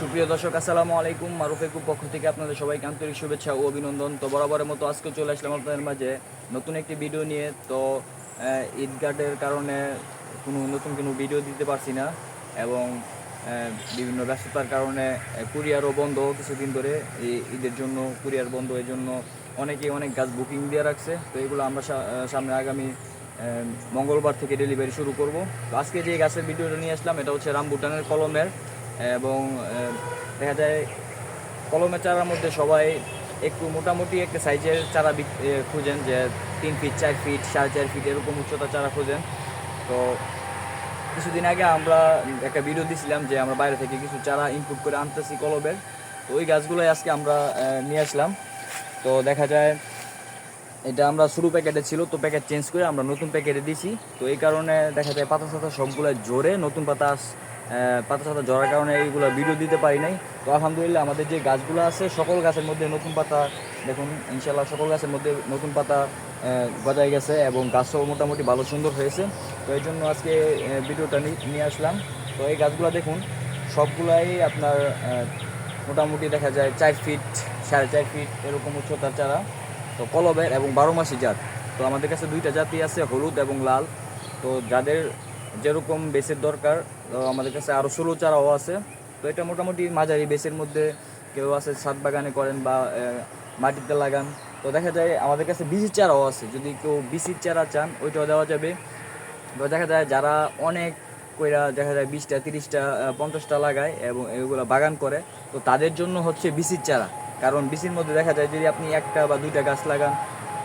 সুপ্রিয় দর্শক আসসালামু আলাইকুম। মারুফ একুব পক্ষ থেকে আপনাদের সবাইকে আন্তরিক শুভেচ্ছা ও অভিনন্দন। তো বরাবরের মতো আজকে চলে আসলাম আপনাদের মাঝে নতুন একটি ভিডিও নিয়ে। তো আহ, ঈদগাহের কারণে কোনো নতুন কোনো ভিডিও দিতে পারছি না এবং বিভিন্ন ব্যস্ততার কারণে কুরিয়ারও বন্ধ কিছুদিন ধরে। এই ঈদের জন্য কুরিয়ার বন্ধ এই জন্য অনেকে অনেক গাছ বুকিং দিয়ে রাখছে। তো এগুলো আমরা সামনে আগামী মঙ্গলবার থেকে ডেলিভারি শুরু করব। তো আজকে যে গাছের ভিডিওটা নিয়ে আসলাম এটা হচ্ছে রামবুটানের কলমের। এবং দেখা যায় কলমের চারার মধ্যে সবাই একটু মোটামুটি একটা সাইজের চারা খুঁজেন যে তিন ফিট চার ফিট সাড়ে চার ফিট এরকম উচ্চতা চারা খুঁজেন। তো কিছুদিন আগে আমরা একটা ভিডিও দিছিলাম যে আমরা বাইরে থেকে কিছু চারা ইনপুট করে আনতেছি কলমের। তো ওই গাছগুলোই আজকে আমরা নিয়ে আসলাম। তো দেখা যায় এটা আমরা শুরু প্যাকেটে ছিল, তো প্যাকেট চেঞ্জ করে আমরা নতুন প্যাকেটে দিছি। তো এই কারণে দেখা যায় পাতা সাতা সবগুলো জোরে নতুন পাতা পাতা সাতা জড়ার কারণে এইগুলো ভিডিও দিতে পারি নাই। তো আলহামদুলিল্লাহ আমাদের যে গাছগুলো আছে, সকল গাছের মধ্যে নতুন পাতা, দেখুন ইনশাল্লাহ সকল গাছের মধ্যে নতুন পাতা গজায় গেছে এবং গাছও মোটামুটি ভালো সুন্দর হয়েছে। তো এই জন্য আজকে ভিডিওটা নিয়ে আসলাম। তো এই গাছগুলো দেখুন, সবগুলাই আপনার মোটামুটি দেখা যায় চার ফিট সাড়ে চার ফিট এরকম উচ্চতার চারা। তো কলবের এবং বারো মাসি জাত। তো আমাদের কাছে দুইটা জাতি আছে, হলুদ এবং লাল। তো যাদের যেরকম বেসের দরকার আমাদের কাছে আরও ষোলো চারাও আছে। তো এটা মোটামুটি মাঝারি বেসের মধ্যে কেউ আছে ছাদ বাগানে করেন বা মাটিতে লাগান। তো দেখা যায় আমাদের কাছে বিচির চারাও আছে। যদি কেউ বিচির চারা চান, ওইটাও দেওয়া যাবে। তো দেখা যায় যারা অনেক কইরা দেখা যায় বিশটা, তিরিশটা পঞ্চাশটা লাগায় এবং এগুলো বাগান করে, তো তাদের জন্য হচ্ছে বিচির চারা। কারণ বিচির মধ্যে দেখা যায় যদি আপনি একটা বা দুইটা গাছ লাগান,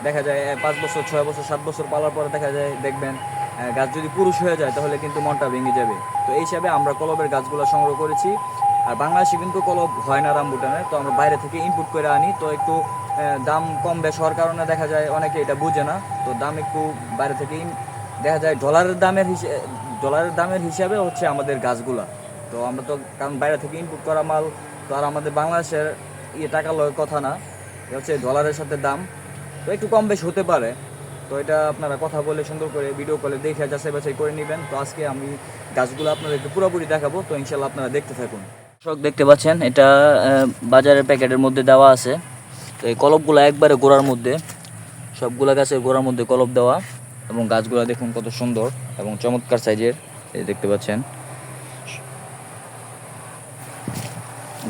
দেখা যায় পাঁচ বছর, ছয় বছর, সাত বছর পালার পরে দেখা যায় দেখবেন গাছ যদি পুরুষ হয়ে যায়, তাহলে কিন্তু মনটা ভেঙে যাবে। তো এই হিসাবে আমরা কলবের গাছগুলো সংগ্রহ করেছি। আর বাংলাদেশে কিন্তু কলব হয় না রামবুটানে তো আমরা বাইরে থেকে ইনপুট করে আনি। তো একটু দাম কম বেশ হওয়ার কারণে দেখা যায় অনেকে এটা বুঝে না। তো দাম একটু বাইরে থেকে দেখা যায় ডলারের দামের হিসেবে ডলারের দামের হিসাবে হচ্ছে আমাদের গাছগুলা। তো আমরা তো কারণ বাইরে থেকে ইনপুট করা মাল, তো আর আমাদের বাংলাদেশের ইয়ে টাকা লয় কথা না। হচ্ছে ডলারের সাথে দাম। তো একটু কম বেশ হতে পারে। তো এটা আপনারা কথা বলে সুন্দর করে ভিডিও কলে দেখে যাচাই বাছাই করে নেবেন। তো আজকে আমি গাছগুলো আপনাদেরকে পুরোপুরি দেখাবো, তো ইনশাল্লাহ আপনারা দেখতে থাকুন। দর্শক, দেখতে পাচ্ছেন, এটা বাজারের প্যাকেটের মধ্যে দেওয়া আছে। তো এই কলপগুলো একবারে গোড়ার মধ্যে, সবগুলা গাছের গোড়ার মধ্যে কলপ দেওয়া এবং গাছগুলো দেখুন কত সুন্দর এবং চমৎকার সাইজের, এই দেখতে পাচ্ছেন।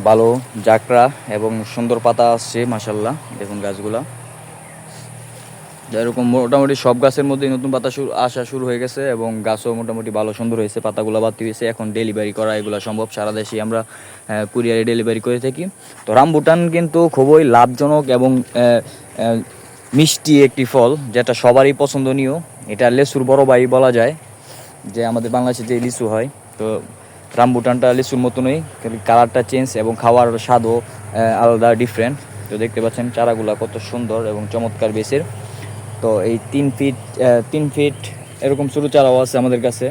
ভালো জাকরা এবং সুন্দর পাতা আসছে মাসাল্লাহ দেখুন গাছগুলা। এরকম মোটামুটি সব গাছের মধ্যেই নতুন পাতা শুরু আসা শুরু হয়ে গেছে এবং গাছও মোটামুটি ভালো সুন্দর হয়েছে, পাতাগুলো বাড়তি হয়েছে। এখন ডেলিভারি করা এগুলো সম্ভব সারা দেশে আমরা কুরিয়ারে ডেলিভারি করে থাকি। তো রামবুটান কিন্তু খুবই লাভজনক এবং মিষ্টি একটি ফল যেটা সবারই পছন্দনীয়। এটা লেসুর বড় ভাই বলা যায়, যে আমাদের বাংলাদেশে যে লিচু হয়। তো রামবুটানটা লিচুর মতনই কালারটা চেঞ্জ এবং খাওয়ার স্বাদও আলাদা ডিফারেন্ট তো দেখতে পাচ্ছেন চারাগুলা কত সুন্দর এবং চমৎকার বেসের। তো এই তিন ফিট তিন ফিট এরকম ছোটো চারাও আছে আমাদের কাছে।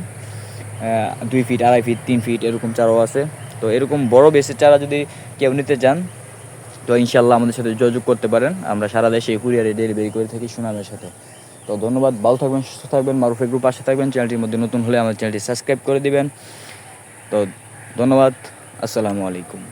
দুই ফিট আড়াই ফিট তিন ফিট এরকম চারাও আছে। তো এরকম বড় বেসের চারা যদি কেউ নিতে চান, তো ইনশাল্লাহ আমাদের সাথে যোগাযোগ করতে পারেন। আমরা সারা দেশে কুরিয়ারে ডেলিভারি করে থাকি সুনামের সাথে। তো ধন্যবাদ, ভালো থাকবেন, সুস্থ থাকবেন, মারুফের গ্রুপ পাশে থাকবেন। চ্যানেলটির মধ্যে নতুন হলে আমাদের চ্যানেলটি সাবস্ক্রাইব করে দিবেন। তো ধন্যবাদ, আসসালামু আলাইকুম।